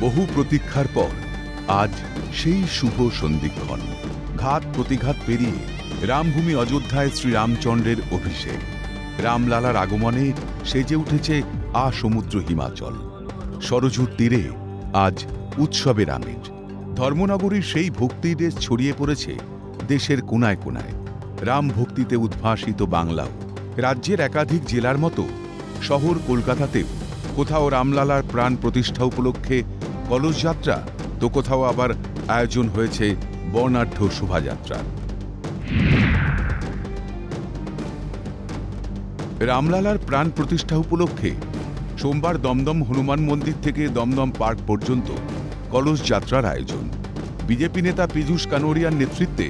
বহু প্রতীক্ষার পর, আজ সেই শুভ সন্ধিক্ষণ। ঘাত প্রতিঘাত পেরিয়ে রামভূমি অযোধ্যায় শ্রীরামচন্দ্রের অভিষেক। রামলালার আগমনে সেজে উঠেছে আ সমুদ্র হিমাচল। সরজুর তীরে আজ উৎসবের আমেজ। ধর্মনগরীর সেই ভক্তির রেশ ছড়িয়ে পড়েছে দেশের কোনায় কোনায়। রাম ভক্তিতে উদ্ভাসিত বাংলাও। রাজ্যের একাধিক জেলার মতো শহর কলকাতাতেও কোথাও রামলালার প্রাণ প্রতিষ্ঠা উপলক্ষে কলস যাত্রা, তো কোথাও আবার আয়োজন হয়েছে বর্ণাঢ্য শোভাযাত্রার রামলালার প্রাণ প্রতিষ্ঠা উপলক্ষে সোমবার দমদম হনুমান মন্দির থেকে দমদম পার্ক পর্যন্ত কলস যাত্রার আয়োজন। বিজেপি নেতা পীযূষ কানোরিয়ার নেতৃত্বে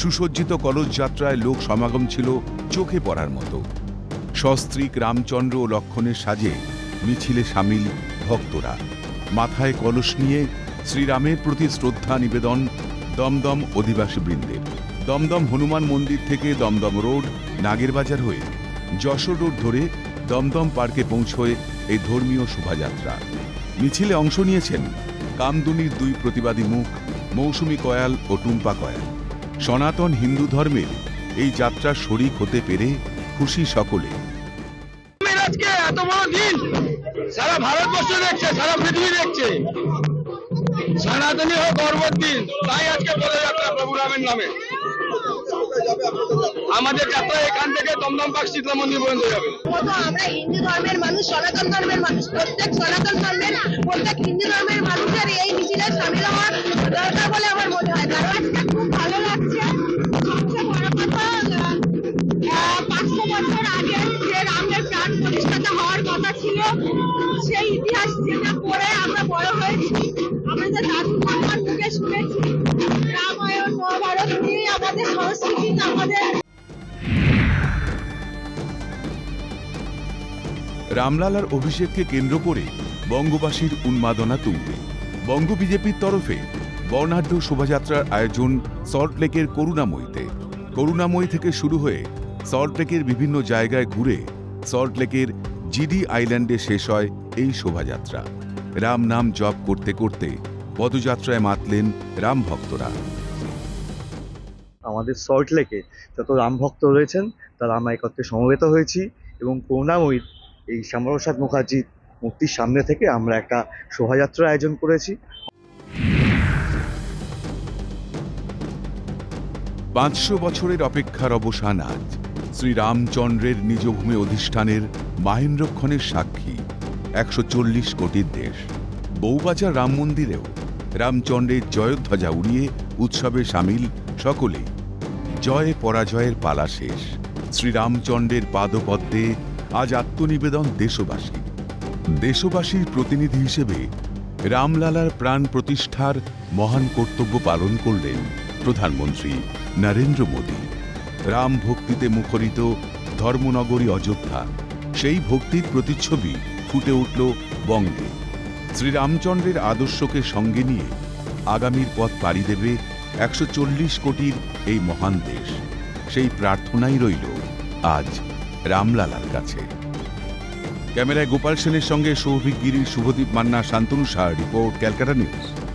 সুসজ্জিত কলস যাত্রায় লোক সমাগম ছিল চোখে পড়ার মতো। সস্ত্রীক রামচন্দ্র ও লক্ষণের সাজে মিছিলে সামিল ভক্তরা। মাথায় কলস নিয়ে শ্রীরামের প্রতি শ্রদ্ধা নিবেদন দমদম অধিবাসী বৃন্দের দমদম হনুমান মন্দির থেকে দমদম রোড, নাগেরবাজার হয়ে যশোর রোড ধরে দমদম পার্কে পৌঁছয় এই ধর্মীয় শোভাযাত্রা। মিছিলে অংশ নিয়েছেন কামদুনির দুই প্রতিবাদী মুখ, মৌসুমী কয়াল ও টুম্পা কয়াল। সনাতন হিন্দু ধর্মের এই যাত্রার শরিক হতে পেরে খুশি সকলে। সারা ভারতবর্ষ দেখছে, সারা পৃথিবী দেখছে। সনাতনী হোক দিন তাই আজকে যাত্রা প্রভু রামের নামে। আমাদের যাত্রা এখান থেকে দমদম পাক শীতলা মন্দির পর্যন্ত যাবে। আমরা হিন্দু ধর্মের মানুষ, সনাতন ধর্মের মানুষ, প্রত্যেক সনাতন ধর্মের, প্রত্যেক হিন্দু ধর্মের মানুষের এই মিছিলে সামিল হওয়ার দরকার বলে আমার মনে হয়। কারণ আজকে খুব ভালো লাগছে। পাঁচশো বছর আগে যে রামের প্রাণ প্রতিষ্ঠাতা হওয়ার কথা ছিল, সেই ইতিহাস যেটা পড়ে আমরা বড় হয়েছি। আমরা যে দাদু মুখে শুনেছি রামলালার অভিষেককে কেন্দ্র করে বঙ্গবাসীর উন্মাদনা তুঙ্গে। বঙ্গ বিজেপির তরফে বর্ণাঢ্য শোভাযাত্রার আয়োজন সল্টলেকের করুণাময়ীতে। করুণাময়ী থেকে শুরু হয়ে সল্টলেকের বিভিন্ন জায়গায় ঘুরে সল্টলেকের জিডি আইল্যান্ডে শেষ হয় এই শোভাযাত্রা। রাম নাম জপ করতে করতে পদযাত্রায় মাতলেন রাম ভক্তরা। আমাদের সল্টলেকে যত রাম ভক্ত রয়েছেন, তারা আমরা একত্রে সমবেত হয়েছি এবং করুণাময়ীর এই শ্যামাপ্রসাদ মুখার্জির মূর্তির সামনে থেকে আমরা একটা শোভাযাত্রার আয়োজন করেছি। পাঁচশো বছরের অপেক্ষার অবসান আজ। শ্রীরামচন্দ্রের নিজ ভূমি অধিষ্ঠানের মাহেন্দ্রক্ষণের সাক্ষী, একশো চল্লিশ কোটির দেশ। বউবাজার রাম মন্দিরেও রামচন্দ্রের জয়ধ্বজা উড়িয়ে উৎসবে সামিল সকলে জয় পরাজয়ের পালা শেষ। শ্রীরামচন্দ্রের পাদপদ্মে আজ আত্মনিবেদন দেশবাসী। দেশবাসীর প্রতিনিধি হিসেবে রামলালার প্রাণ প্রতিষ্ঠার মহান কর্তব্য পালন করলেন প্রধানমন্ত্রী নরেন্দ্র মোদী। রাম ভক্তিতে মুখরিত ধর্মনগরী অযোধ্যা, সেই ভক্তির প্রতিচ্ছবি ফুটে উঠল বঙ্গে। শ্রীরামচন্দ্রের আদর্শকে সঙ্গে নিয়ে আগামীর পথ পাড়ি দেবে একশো চল্লিশ কোটির এই মহান দেশ। সেই প্রার্থনাই রইল আজ রামলালার কাছে। ক্যামেরায় গোপাল সেনের সঙ্গে সৌভিক গিরি শুভদীপ মান্না, শান্তনু শাহ রিপোর্ট, ক্যালকাটা নিউজ।